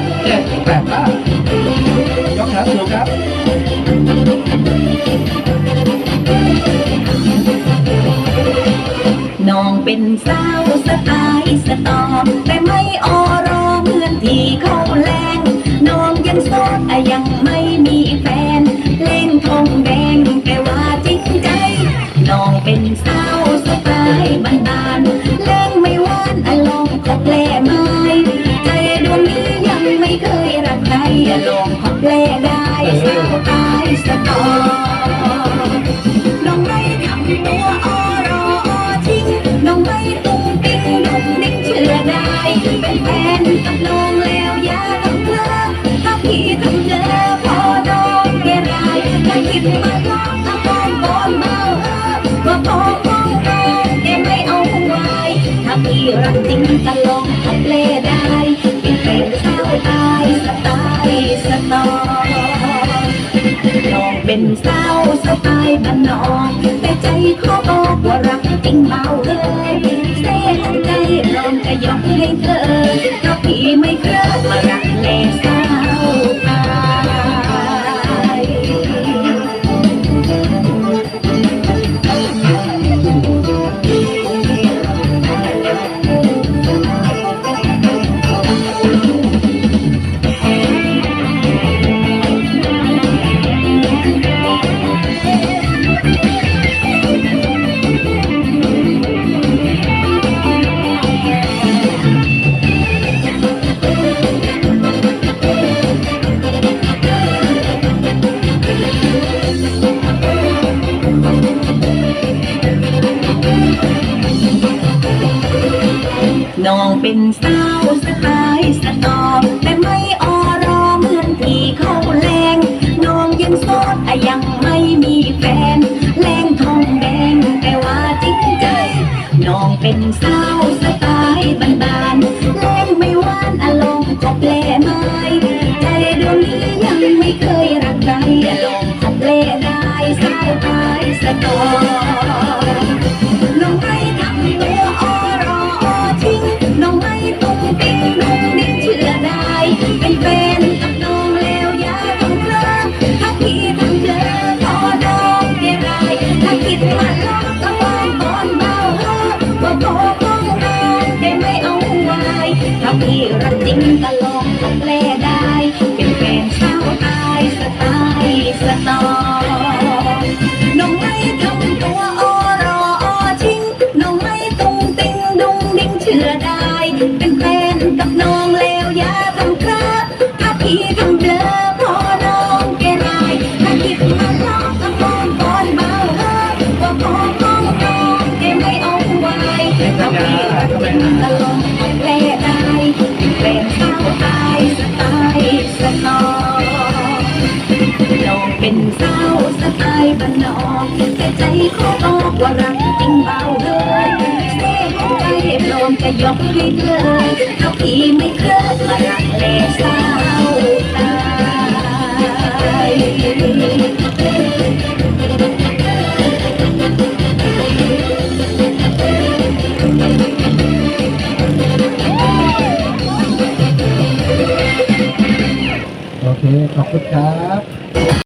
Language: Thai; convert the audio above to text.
กเจ็ดแปดบ้ายกขาสูงครับน้องเป็นสาวสไตล์สตอแต่ไม่ออรอเหมือนที่เขาแรงน้องยังโสดอะยังไม่มีแฟนเล่นทองแดงแต่ว่าจริงใจ น้องเป็นสาวสไตล์บานๆเล่น สาวตล์สตอน้องไม่ทำตัวออรออทิ้งน้องไม่ตุ้งติ้งดุงดิ้งเชื่อได้เป็นแฟนกับน้องแล้วอย่าทำเพลอถ้าพี่ทำเจอพอน้องเกรายถ้าคิดมาล้อกตะโกนก่อนมาเออว่าพอของน้องแกไม่เอาไว้ถ้าพี่รักจริงจะลองทำเลได้ เป็นสาวสไตล์บ้านนอกแต่ใจขอบอกว่ารักจริงเบา เป็นสาวสไตล์สตอแต่ไม่ออรอเหมือนที่เขาแรงน้องยังโสดอะยังไม่มีแฟนแรงทองแดงแต่ว่าจริงใจ น้องเป็นสาว ที่รักจริงก็ลองทำแปล ไตล์สนอน้องเป็นสาวสไตล์บ้านนอกแต่ใจขอบอกว่ารักจริงเบาเลยเส้นของใจพร้อมจะยกให้เธอเท่าพี่ไม่เคยมารักเลสาวตาย เคขอบคุณครับ